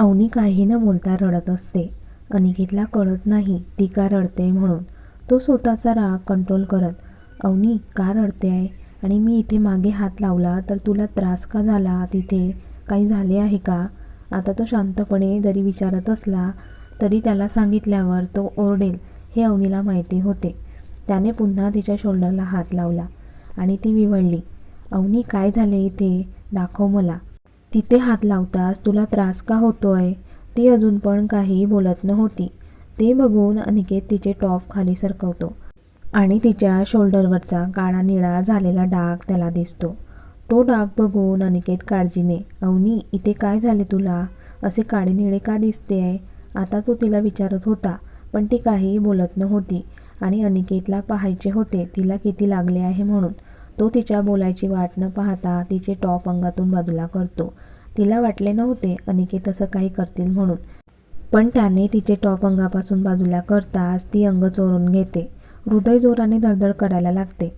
अवनी काही न बोलता रडत असते. अनिकेतला कळत नाही ती का रडते म्हणून. तो स्वतःचा राग कंट्रोल करत अवनी का रडते आहे आणि मी इथे मागे हात लावला तर तुला त्रास का झाला? तिथे काही झाले आहे का? आता तो शांतपणे जरी विचारत असला तरी त्याला सांगितल्यावर तो ओरडेल हे अवनीला माहिती होते. त्याने पुन्हा तिच्या शोल्डरला हात लावला आणि ती विवळली अवनी काय झाले इथे? दाखव मला. तिथे हात लावतास तुला त्रास का होतोय? ती अजून पण काही बोलत नव्हती. ते बघून अनिकेत तिचे टॉप खाली सरकवतो आणि तिच्या शोल्डरवरचा काळा निळा झालेला डाग त्याला दिसतो. तो डाग बघून अनिकेत काळजीने अवनी इथे काय झाले तुला? असे काळे निळे का दिसते आहे आता तो तिला विचारत होता पण ती काही बोलत नव्हती आणि अनिकेतला पाहायचे होते तिला किती लागले आहे म्हणून. तो तिच्या बोलायची वाट न पाहता तिचे टॉप अंगातून बाजूला करतो. तिला वाटले नव्हते अनिकेत असं काही करतील म्हणून. पण त्याने तिचे टॉप अंगापासून बाजूला करताच ती अंग चोरून घेते. हृदय जोराने धडधड करायला लागते.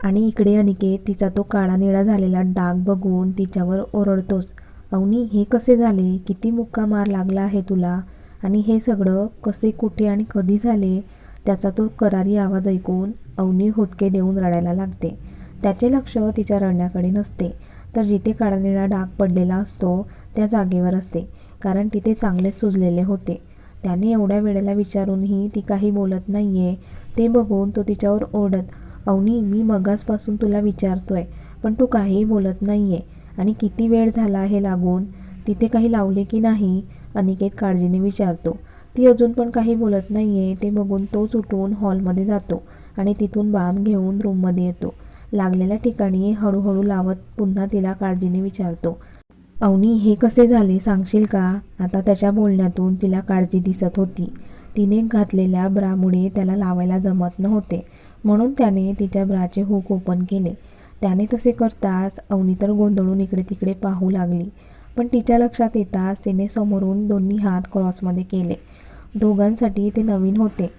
आणि इकडे अनिकेत तिचा तो काळा निळा झालेला डाग बघून तिच्यावर ओरडतोच. अवनी हे कसे झाले? किती मुक्का मार लागला आहे तुला? आणि हे सगळं कसे कुठे आणि कधी झाले? त्याचा तो करारी आवाज ऐकून अवनी हुदके देऊन रडायला लागते. त्याचे लक्ष तिच्या रडण्याकडे नसते. तर जिथे काळा निळा डाग पडलेला असतो त्या जागेवर असते कारण तिथे चांगले सुजलेले होते. त्याने एवढ्या वेळेला विचारूनही ती काही बोलत नाही आहे ते बघून तो तिच्यावर ओरडत अवनी मी मगासपासून तुला विचारतोय पण तू काहीही बोलत नाही आहे आणि किती वेळ झाला हे लागून? तिथे काही लावले की नाही? अनिकेत काळजीने विचारतो. ती अजून पण काही बोलत नाही आहे ते बघून तोच उठून हॉलमध्ये जातो आणि तिथून बाम घेऊन रूममध्ये येतो. लागलेल्या ठिकाणी हळूहळू लावत पुन्हा तिला काळजीने विचारतो. अवनी हे कसे झाले सांगशील का? आता त्याच्या बोलण्यातून तिला काळजी दिसत होती. तिने घातलेल्या ब्रामुळे त्याला लावायला जमत नव्हते. म्हणून त्याने तिच्या ब्राचे हुक ओपन केले. त्याने तसे करताच अवनी तर गोंधळून इकडे तिकडे पाहू लागली. पण तिच्या लक्षात येताच तिने समोरून दोन्ही हात क्रॉसमध्ये केले. दोघांसाठी ते नवीन होते.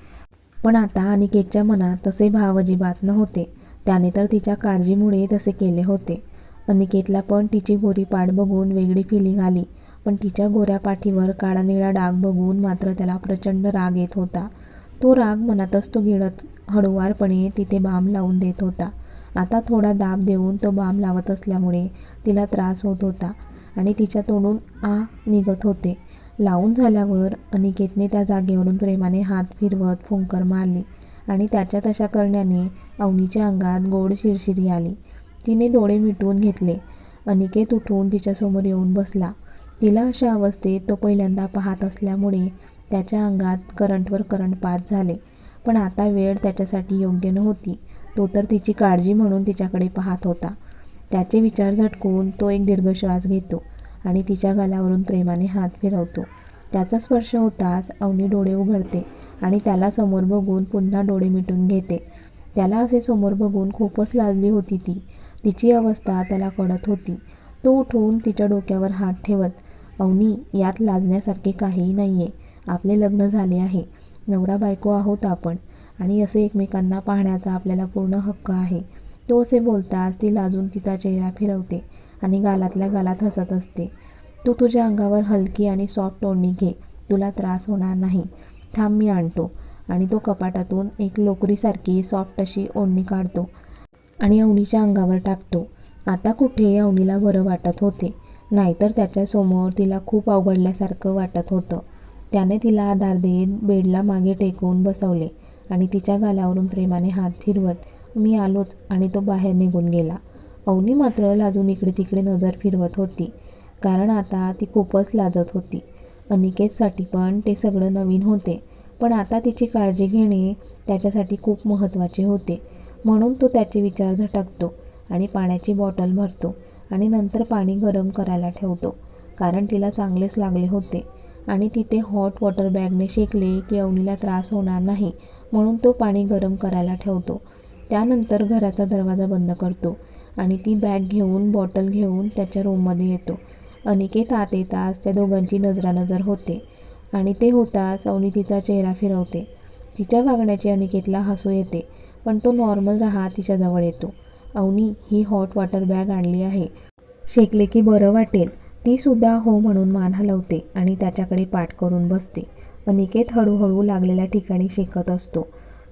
पण आता अनिकेतच्या मनात तसे भाव अजिबात नव्हते. त्याने तर तिच्या काळजीमुळे तसे केले होते. अनिकेतला पण तिची गोरी पाठ बघून वेगळी फिलिंग आली. पण तिच्या गोऱ्या पाठीवर काळा निळा डाग बघून मात्र त्याला प्रचंड राग येत होता. तो राग मनातच तो गिळत हळुवारपणे तिथे बाम लावून देत होता. आता थोडा दाब देऊन तो बाम लावत असल्यामुळे तिला त्रास होत होता आणि तिच्या तोंडून आ निघत होते. लावून झाल्यावर अनिकेतने त्या जागेवरून प्रेमाने हात फिरवत फुंकर मारली. आणि त्याच्या तशा करण्याने अवनीच्या अंगात गोड शिरशिरी आली. तिने डोळे मिटवून घेतले. अनिकेत उठून तिच्यासमोर येऊन बसला. तिला अशा अवस्थेत तो पहिल्यांदा पाहत असल्यामुळे त्याच्या अंगात करंटवर करंट पास झाले. पण आता वेळ त्याच्यासाठी योग्य नव्हती. तो तर तिची काळजी म्हणून तिच्याकडे पाहत होता. त्याचे विचार झटकून तो एक दीर्घ श्वास घेतो आणि तिच्या गालावरून प्रेमाने हात फिरवतो. त्याचा स्पर्श होताच अवनी डोळे उघडते आणि त्याला समोर बघून पुन्हा डोळे मिटून घेते. त्याला असे समोर बघून खूपच लाजली होती ती. तिची अवस्था त्याला कळत होती. तो उठून तिच्या डोक्यावर हात ठेवत अवनी यात लाजण्यासारखे काहीही नाही आहे आपले लग्न झाले आहे. नवरा बायको आहोत आपण आणि असे एकमेकांना पाहण्याचा आपल्याला पूर्ण हक्क आहे. तो असे बोलताच ती लाजून तिचा चेहरा फिरवते आणि गालातल्या गालात हसत असते. तू तुझ्या अंगावर हलकी आणि सॉफ्ट ओढणी घे. तुला त्रास होणार नाही. थांब मी आणतो. आणि तो कपाटातून एक लोकरीसारखी सॉफ्ट अशी ओढणी काढतो आणि अवनीच्या अंगावर टाकतो. आता कुठे अवनीला बरं वाटत होते? नाहीतर त्याच्यासमोर तिला खूप अवघडल्यासारखं वाटत होतं. त्याने तिला आधार देत बेडला मागे टेकवून बसवले आणि तिच्या गालावरून प्रेमाने हात फिरवत मी आलोच. आणि तो बाहेर निघून गेला. अवनी मात्र लाजून इकडे तिकडे नजर फिरवत होती. कारण आता ती खूपच लाजत होती. अनिकेतसाठी पण ते सगळं नवीन होते. पण आता तिची काळजी घेणे त्याच्यासाठी खूप महत्त्वाचे होते. म्हणून तो त्याचे विचार झटकतो आणि पाण्याची बॉटल भरतो आणि नंतर पाणी गरम करायला ठेवतो कारण तिला चांगलेच लागले होते. आणि तिथे हॉट वॉटर बॅगने शेकले की अवनीला त्रास होणार नाही म्हणून तो पाणी गरम करायला ठेवतो. त्यानंतर घराचा दरवाजा बंद करतो आणि ती बॅग घेऊन बॉटल घेऊन त्याच्या रूममध्ये येतो. अनिकेत आत येताच त्या दोघांची नजरानजर होते आणि ते होताच अवनी तिचा चेहरा फिरवते. तिच्या वागण्याचे अनिकेतला हसू येते पण तो नॉर्मल राहा तिच्याजवळ येतो. अवनी ही हॉट वॉटर बॅग आणली आहे. शेकले की बरं वाटेल तीसुद्धा हो म्हणून मान हलवते आणि त्याच्याकडे पाठ करून बसते. अनिकेत हळूहळू लागलेल्या ठिकाणी शेकत असतो.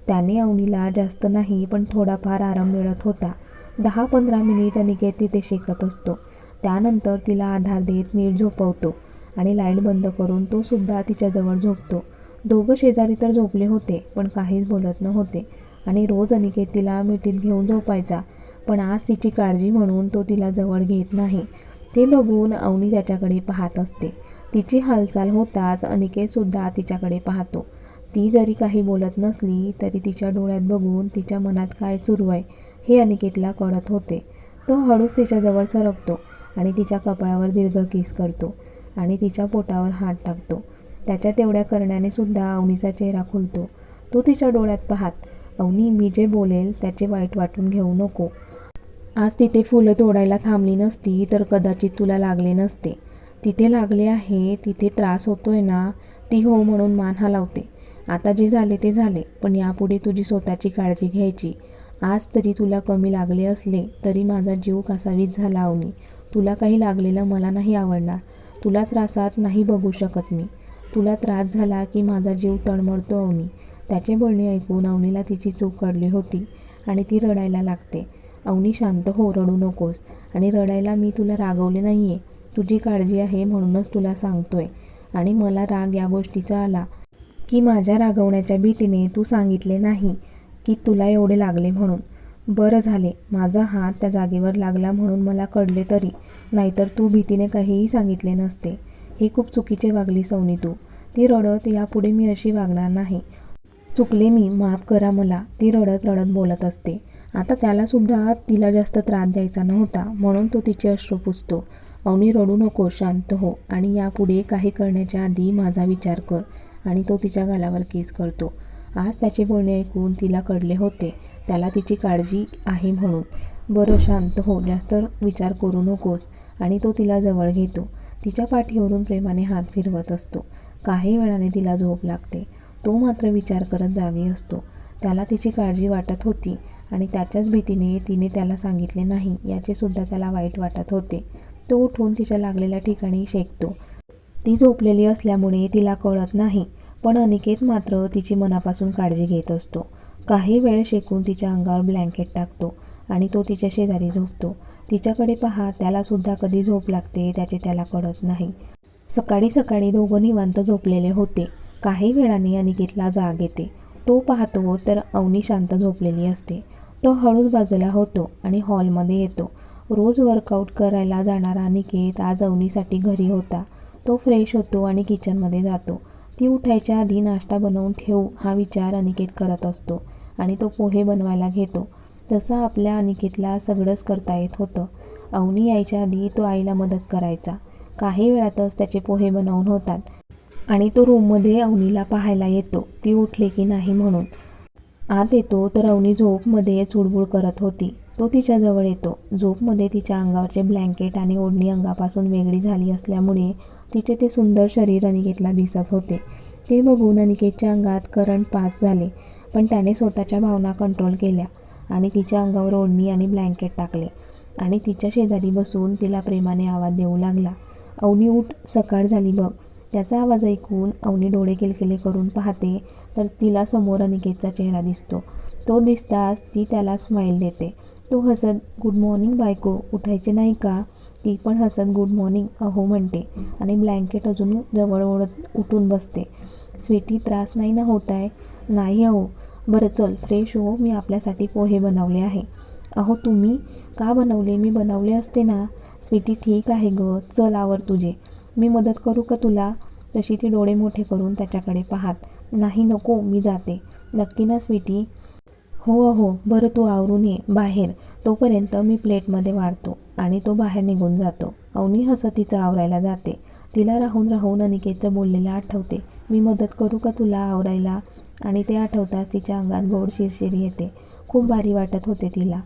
त्याने अवनीला जास्त नाही पण थोडाफार आराम मिळत होता. दहा पंधरा मिनिट अनिकेत तिथे शेकत असतो. त्यानंतर तिला आधार देत नीट झोपवतो आणि लाइट बंद करून तो सुद्धा तिच्याजवळ झोपतो. दोघं शेजारी तर झोपले होते पण काहीच बोलत नव्हते. आणि रोज अनिकेत तिला मिठीत घेऊन झोपायचा पण आज तिची काळजी म्हणून तो तिला जवळ घेत नाही. ते बघून अवनी त्याच्याकडे पाहत असते. तिची हालचाल होताच अनिकेतसुद्धा तिच्याकडे पाहतो. ती जरी काही बोलत नसली तरी तिच्या डोळ्यात बघून तिच्या मनात काय सुरू आहे हे अनिकेतला कळत होते. तो हळूच तिच्याजवळ सरकतो. आणि तिच्या कपाळावर दीर्घ केस करतो आणि तिच्या पोटावर हात टाकतो. त्याच्या तेवढ्या करण्याने सुद्धा अवनीचा चेहरा खुलतो. तो तिच्या डोळ्यात पाहात अवनी मी जे बोलेल त्याचे वाईट वाटून घेऊ नको. आज तिथे फुलं तोडायला थांबली नसती तर कदाचित तुला लागले नसते. तिथे लागले आहे तिथे त्रास होतोय ना ती हो म्हणून मान हलावते. आता जे झाले ते झाले पण यापुढे तुझी स्वतःची काळजी घ्यायची. आज तरी तुला कमी लागले असले तरी माझा जीव कासावीस झाला अवनी. तुला काही लागलेलं मला नाही आवडणार. तुला त्रासात नाही बघू शकत मी. तुला त्रास झाला की माझा जीव तळमळतो अवनी. त्याचे बोलणे ऐकून अवनीला तिची चूक कळली होती आणि ती रडायला लागते. अवनी शांत हो रडू नकोस. आणि रडायला मी तुला रागवले नाही आहे तुझी काळजी आहे म्हणूनच तुला सांगतोय. आणि मला राग या गोष्टीचा आला की माझ्या रागवण्याच्या भीतीने तू सांगितले नाही की तुला एवढे लागले म्हणून. बरं झाले. माझा हात त्या जागेवर लागला म्हणून मला कळले तरी. नाहीतर तू भीतीने काहीही सांगितले नसते. हे खूप चुकीचे वागली सवनी तू. ती रडत यापुढे मी अशी वागणार नाही. चुकले मी माफ करा मला. ती रडत रडत बोलत असते. आता त्यालासुद्धा तिला जास्त त्रास द्यायचा नव्हता म्हणून तो तिचे अश्रू पुसतो. अवनी रडू नको शांत हो आणि यापुढे काही करण्याच्या आधी माझा विचार कर आणि तो तिच्या गालावर केस करतो. आज त्याचे बोलणे ऐकून तिला कळले होते. त्याला तिची काळजी आहे म्हणून. बरं शांत हो जास्त विचार करू नकोस. आणि तो तिला जवळ घेतो. तिच्या पाठीवरून प्रेमाने हात फिरवत असतो. काही वेळाने तिला झोप लागते. तो मात्र विचार करत जागे असतो. त्याला तिची काळजी वाटत होती आणि त्याच्याच भीतीने तिने त्याला सांगितले नाही याचे सुद्धा त्याला वाईट वाटत होते. तो उठून तिच्या लागलेल्या ठिकाणी शेकतो. ती झोपलेली असल्यामुळे तिला कळत नाही पण अनिकेत मात्र तिची मनापासून काळजी घेत असतो. काही वेळ शेकून तिच्या अंगावर ब्लँकेट टाकतो आणि तो तिच्या शेजारी झोपतो. तिच्याकडे पहा त्यालासुद्धा कधी झोप लागते त्याचे त्याला कळत नाही. सकाळी सकाळी दोघं निवांत झोपलेले होते. काही वेळाने अनिकेतला जाग येते. तो पाहतो तर अवनी शांत झोपलेली असते. तो हळूच बाजूला होतो आणि हॉलमध्ये येतो. रोज वर्कआउट करायला जाणारा अनिकेत आज अवनीसाठी घरी होता. तो फ्रेश होतो आणि किचनमध्ये जातो. ती उठायच्या आधी नाश्ता बनवून ठेवू हा विचार अनिकेत करत असतो. आणि तो पोहे बनवायला घेतो. तसं आपल्या अनिकेतला सगळंच करता येत होतं. अवनी यायच्या आधी तो आईला मदत करायचा. काही वेळातच त्याचे पोहे बनवून होतात. आणि तो रूममध्ये अवनीला पाहायला येतो. ती उठली की नाही म्हणून. आत येतो तर अवनी झोपमध्ये चुडबुड करत होती. तो तिच्याजवळ येतो. झोपमध्ये तिच्या अंगावरचे ब्लँकेट आणि ओढणी अंगापासून वेगळी झाली असल्यामुळे तिचे ते सुंदर शरीर अनिकेतला दिसत होते. ते बघून अनिकेतच्या अंगात करंट पास झाले. पण त्याने स्वतःच्या भावना कंट्रोल केल्या आणि तिच्या अंगावर ओढणी आणि ब्लँकेट टाकले. आणि तिच्या शेजारी बसून तिला प्रेमाने आवाज देऊ लागला. अवनी उठ. सकाळ झाली बघ. त्याचा आवाज ऐकून अवनी डोळे किलकिले करून पाहते तर तिला समोर अनिकेतचा चेहरा दिसतो. तो दिसताच ती त्याला स्माईल देते. तो हसत गुड मॉर्निंग बायको. उठायचे नाही का? ती पण हसत गुड मॉर्निंग अहो म्हणते आणि ब्लँकेट अजून जवळ ओढत उठून बसते. स्वीटी त्रास नाही ना होत आहे? नाही अहो. बरं चल फ्रेश हो मी आपल्यासाठी पोहे बनवले आहे. अहो तुम्ही? का बनवले? मी बनवले असते ना. स्वीटी ठीक आहे ग. चल आवर तुझे. मी मदत करू का तुला? तशी ती डोळे मोठे करून त्याच्याकडे पाहात. नाही नको मी जाते. नक्की ना स्वीटी? हो अहो. बरं तू आवरून ये. बाहेर. तोपर्यंत मी प्लेटमध्ये वाढतो आणि तो बाहेर निघून जातो. अवनी हसं तिचं आवरायला जाते. तिला राहून राहून अनिकेतचं बोललेलं आठवते. मी मदत करू का तुला आवरायला? आणि ते आठवताच तिच्या अंगात गोड शिरशिरी येते. खूप भारी वाटत होते तिला.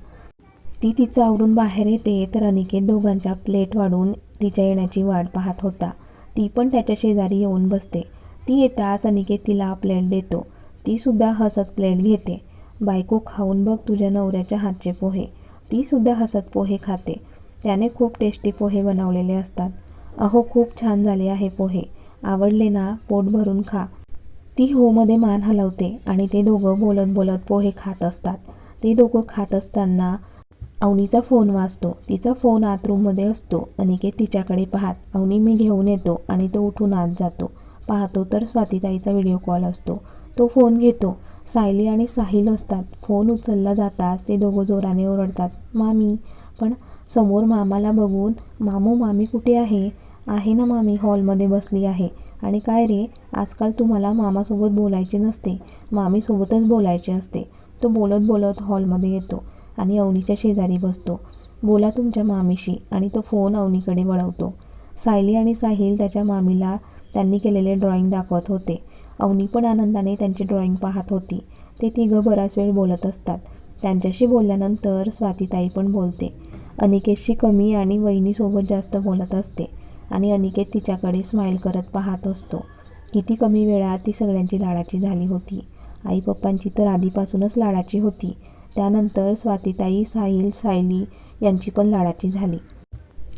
ती तिचं आवरून बाहेर येते तर अनिकेत दोघांच्या प्लेट वाढून तिच्या येण्याची वाट पाहत होता. ती पण त्याच्या शेजारी येऊन बसते. ती येताच अनिकेत तिला प्लेट देतो. ती सुद्धा हसत प्लेट घेते. बायको खाऊन बघ तुझ्या नवऱ्याच्या हातचे पोहे. ती सुद्धा हसत पोहे खाते. त्याने खूप टेस्टी पोहे बनवलेले असतात. अहो खूप छान झाले आहे पोहे. आवडले ना? पोट भरून खा. ती होमध्ये मान हलवते आणि ते दोघं बोलत बोलत पोहे खात असतात. ते दोघं खात असताना अवनीचा फोन वाजतो. तिचा फोन आत रूममध्ये असतो. अनिकेत तिच्याकडे पाहत अवनी मी घेऊन येतो. आणि तो उठून आत जातो. पाहतो तर स्वातीताईचा व्हिडिओ कॉल असतो. तो फोन घेतो. सायली आणि साहिल असतात. फोन उचलला जाताच ते दोघं जोराने ओरडतात मामी पण समोर मामाला बघून मामू मामी कुठे आहे? आहे ना मामी हॉलमध्ये बसली आहे. आणि काय रे आजकाल तुम्हाला मामासोबत बोलायचे नसते. मामीसोबतच बोलायचे असते. तो बोलत बोलत हॉलमध्ये येतो आणि अवनीच्या शेजारी बसतो. बोला तुमच्या मामीशी आणि तो फोन अवनीकडे वळवतो. सायली आणि साहिल त्याच्या मामीला त्यांनी केलेले ड्रॉइंग दाखवत होते. अवनी पण आनंदाने त्यांची ड्रॉइंग पाहत होती. ते तिघं बराच वेळ बोलत असतात. त्यांच्याशी बोलल्यानंतर स्वातीताई पण बोलते. अनिकेतशी कमी आणि वहिनीसोबत जास्त बोलत असते. आणि अनिकेत तिच्याकडे स्माईल करत पाहत असतो. किती कमी वेळात ती सगळ्यांची लाडाची झाली होती. आई पप्पांची तर आधीपासूनच लाडाची होती. त्यानंतर स्वातीताई साहिल सायली यांची पण लाडाची झाली.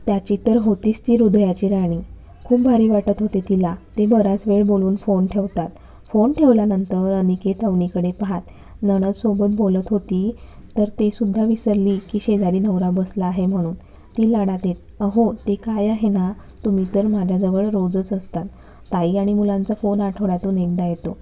त्याची तर होतीच ती हृदयाची राणी. खूप भारी वाटत होते तिला. ते बराच वेळ बोलून फोन ठेवतात. फोन ठेवल्यानंतर अनिकेत अवनीकडे पाहात नणदसोबत बोलत होती तर ते सुद्धा विसरली की शेजारी नवरा बसला आहे म्हणून. ती लाडात येत अहो ते काय आहे ना? तुम्ही तर माझ्याजवळ रोजच असतात. ताई आणि मुलांचा फोन आठवड्यातून एकदा येतो.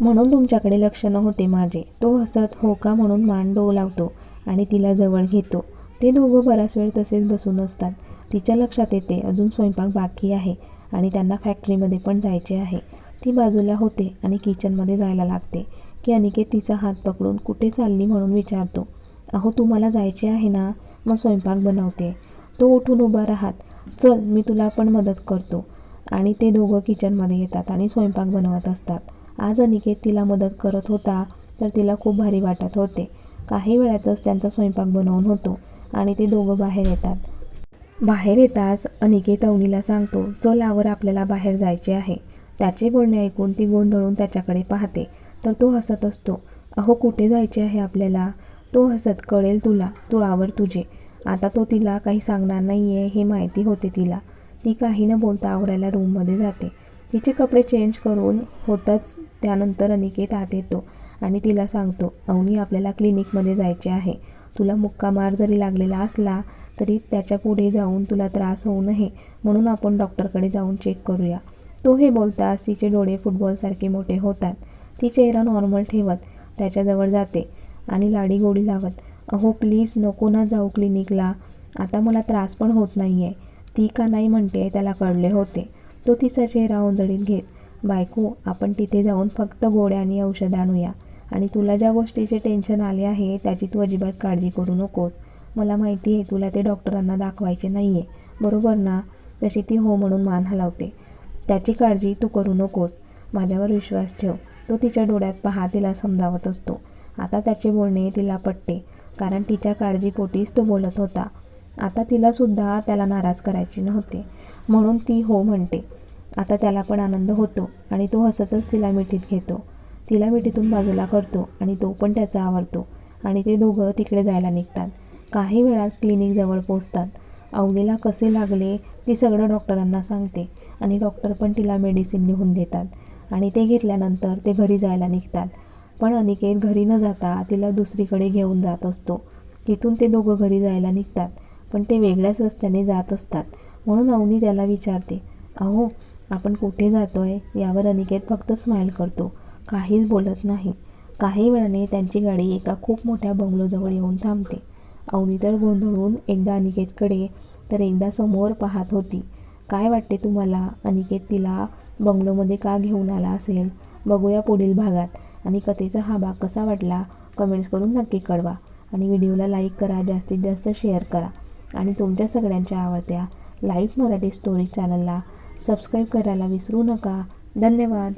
म्हणून तुमच्याकडे लक्ष नव्हते माझे. तो हसत हो का? म्हणून मान डोलावतो आणि तिला जवळ घेतो. ते दोघं बराच वेळ तसेच बसून असतात. तिच्या लक्षात येते अजून स्वयंपाक बाकी आहे आणि त्यांना फॅक्टरीमध्ये पण जायचे आहे. ती बाजूला होते आणि किचनमध्ये जायला लागते. की अनिकेत तिचा हात पकडून कुठे चालली म्हणून विचारतो. अहो तुम्हाला जायचे आहे ना? मग स्वयंपाक बनवते. तो उठून उभा राहत चल मी तुला पण मदत करतो. आणि ते दोघं किचनमध्ये येतात आणि स्वयंपाक बनवत असतात. आज अनिकेत तिला मदत करत होता तर तिला खूप भारी वाटत होते. काही वेळातच त्यांचा स्वयंपाक बनवून होतो आणि ते दोघं बाहेर येतात. बाहेर येताच अनिकेत अवनीला सांगतो चल आवर आपल्याला बाहेर जायचे आहे. त्याचे बोलणे ऐकून ती गोंधळून त्याच्याकडे पाहते. तर तो हसत असतो अहो कुठे जायचे आहे आपल्याला? तो हसत कळेल तुला तू आवर तुझे. आता तो तिला काही सांगणार नाही आहे हे माहिती होते तिला. ती काही न बोलता आवरायला रूममध्ये जाते. तिचे कपडे चेंज करून होतच त्यानंतर अनिकेत आत येतो आणि तिला सांगतो अवनी आपल्याला क्लिनिकमध्ये जायचे आहे. तुला मुक्का मार जरी लागलेला असला तरी त्याच्या पुढे जाऊन तुला त्रास होऊ नये. म्हणून आपण डॉक्टरकडे जाऊन चेक करूया. तो हे बोलताच तिचे डोळे फुटबॉलसारखे मोठे होतात. ती चेहरा नॉर्मल ठेवत त्याच्याजवळ जाते आणि लाडी गोडी लावत अहो प्लीज नको ना जाऊ क्लिनिकला आता मला त्रास पण होत नाही आहे ती का नाही म्हणते त्याला कळले होते. तो तिचा चेहरा ओंजळीत घेत बायको आपण तिथे जाऊन फक्त गोळ्या आणि औषध आणूया. आणि तुला ज्या गोष्टीचे टेन्शन आले आहे त्याची तू अजिबात काळजी करू नकोस. मला माहिती आहे तुला ते डॉक्टरांना दाखवायचे नाही आहे बरोबर ना? तशी ती हो म्हणून मान हलवते. त्याची काळजी तू करू नकोस. माझ्यावर विश्वास ठेव. तो तिच्या डोळ्यात पहा तिला समजावत असतो. आता त्याचे बोलणे तिला पटते. कारण तिच्या काळजीपोटीच तो बोलत होता. आता तिलासुद्धा त्याला नाराज करायची नव्हते. म्हणून ती हो म्हणते. आता त्याला पण आनंद होतो आणि तो हसतच तिला मिठीत घेतो. तिला मिठीतून बाजूला करतो आणि तो पण त्याचा आवडतो आणि ते दोघं तिकडे जायला निघतात. काही वेळात क्लिनिकजवळ पोचतात अवनीला कसे लागले ती सगळं डॉक्टरांना सांगते आणि डॉक्टर पण तिला मेडिसिन लिहून देतात आणि ते घेतल्यानंतर ते घरी जायला निघतात. पण अनिकेत घरी न जाता तिला दुसरीकडे घेऊन जात असतो. तिथून ते दोघं घरी जायला निघतात पण ते वेगळ्याच रस्त्याने जात असतात. म्हणून अवनी त्याला विचारते अहो आपण कुठे जातो आहे यावर अनिकेत फक्त स्माईल करतो काहीच बोलत नाही. काही वेळाने त्यांची गाडी एका खूप मोठ्या बंगलोजवळ येऊन थांबते. अवनी तर गोंधळून एकदा अनिकेतकडे तर एकदा समोर पाहत होती. काय वाटते तुम्हाला? अनिकेत तिला बंगलोमध्ये का घेऊन आला असेल? बघूया पुढील भागात. आणि कथेचा हा भाग कसा वाटला कमेंट्स करून नक्की कळवा. आणि व्हिडिओला लाईक करा जास्तीत जास्त शेअर करा. आणि तुमच्या सगळ्यांच्या आवडत्या लाईव्ह मराठी स्टोरी चॅनलला सबस्क्राईब करायला विसरू नका. धन्यवाद.